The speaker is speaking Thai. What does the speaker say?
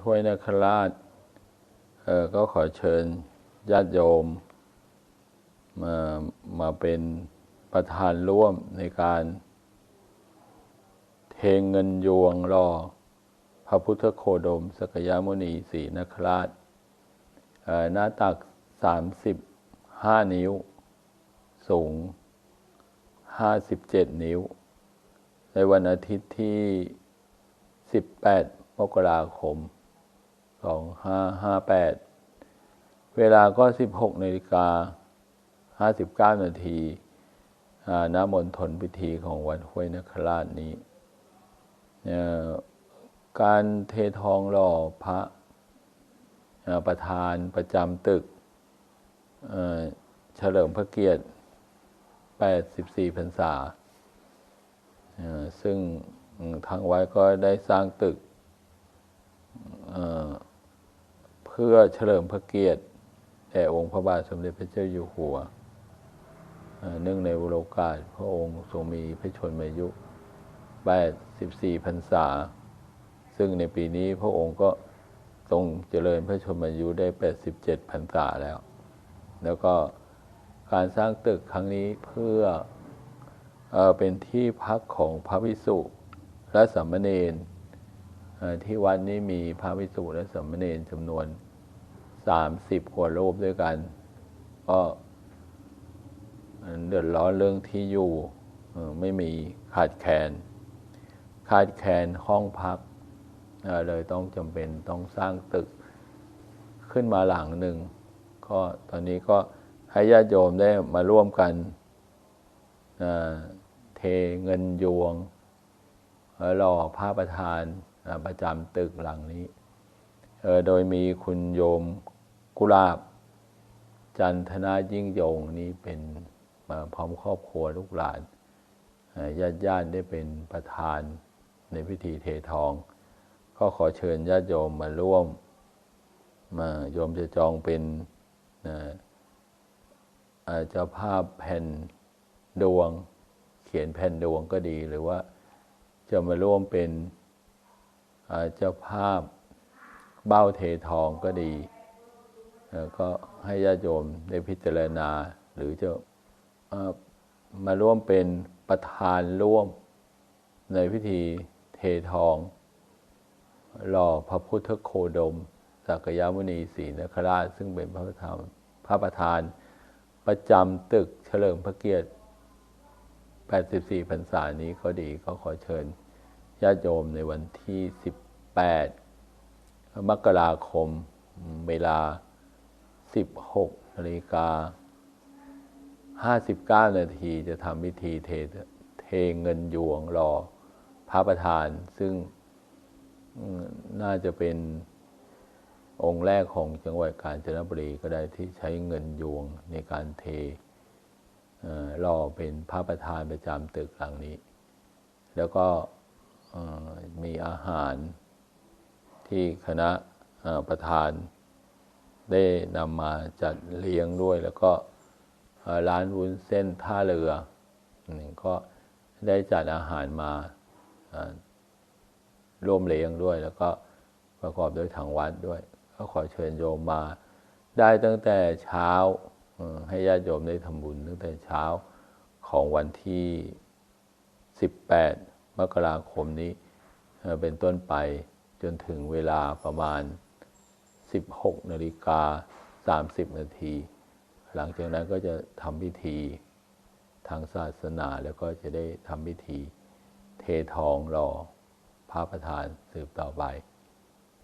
ถ้วยนาคราชเออก็ขอเชิญญาติโยม มามาเป็นประธานร่วมในการเทเงินยวงรอ พระพุทธโคดม สกยามุนีศรีนคราชหน้าตักสามสิบห้านิ้ว สูงห้าสิบเจ็ดนิ้ว ในวันอาทิตย์ที่สิบแปดมกราคม สองห้าห้าแปดเวลาก็สิบหกนาฬิกาห้าสิบเก้านาทีณมณฑลพิธีของวัดห้วยนคราชนี้ การเททองหล่อพระประธานประจำตึกเฉลิมพระเกียรติ 84พรรษา ซึ่งทางวัดก็ได้สร้างตึก พื่อเฉลิมพระเกียรติแด่องค์พระบาทสมเด็จพระเจ้าอยู่หัวเนื่องในวโรกาสพระองค์ทรงมีพระชนมายุ 84พรรษา ซึ่งในปีนี้พระองค์ก็ทรงเจริญพระชนมายุได้ 87พรรษาแล้ว แล้วก็การสร้างตึกครั้งนี้เพื่อเอเป็นที่พักของพระวิสุและสัมมเนนที่วัดนี้มีพระวิสุและสัมมเนนจำนวน สามสิบกว่ารูปด้วยกัน ก็เดือดร้อนเรื่องที่อยู่ไม่มีขาดแคลนขาดแคลนห้องพักเลยต้องจำเป็นต้องสร้างตึกขึ้นมาหลังหนึ่งก็ตอนนี้ก็ให้ญาติโยมได้มาร่วมกันเทเงินยวงหล่อพระประธานประจำตึกหลังนี้ โดยมีคุณโยม กุลาบ จันทนายิ่งยงนี้เป็นมาพร้อมครอบครัวลูกหลานญาติญาติได้เป็นประธานในพิธีเททอง ก็ขอเชิญญาติโยมมาร่วม มาโยมจะจองเป็นเจ้าภาพแผ่นดวง เขียนแผ่นดวงก็ดีหรือว่าจะมาร่วมเป็นเจ้าภาพเบ้าเททองก็ดี ก็ให้ญาติโยมได้พิจารณา หรือจะมาร่วมเป็นประธานร่วมในพิธีเททอง หล่อพระพุทธโคดม สักยมุนีศรีนคราช ซึ่งเป็นพระประธานพระประธานประจำตึกเฉลิมพระเกียรติ 84พรรษานี้ก็ดีก็ขอเชิญญาติโยมในวันที่ 18 มกราคมเวลา 16นาฬิกา59 นาทีจะทำพิธีเทเทเงินยวงรอพระประธาน ซึ่งน่าจะเป็นองค์แรกของจังหวัดกาญจนบุรีก็ได้ที่ใช้เงินยวงในการเทรอเป็นพระประธานประจำตึกหลังนี้ แล้วก็มีอาหารที่คณะประธาน ได้นำมาจัดเลี้ยงด้วย แล้วก็ร้านวุ้นเส้นท่าเรือก็ได้จัดอาหารมาร่วมเลี้ยงด้วย แล้วก็ประกอบด้วยทางวัดด้วย ก็ขอเชิญโยมมา ได้ตั้งแต่เช้าให้ญาติโยมได้ทำบุญตั้งแต่เช้าของวันที่ 18 มกราคมนี้เป็นต้นไปจนถึงเวลาประมาณ 16นาฬิกา 30 นาที หลังจากนั้นก็จะทำพิธีทางศาสนาแล้วก็จะได้ทำพิธีเททองรอพระประธานสืบต่อไป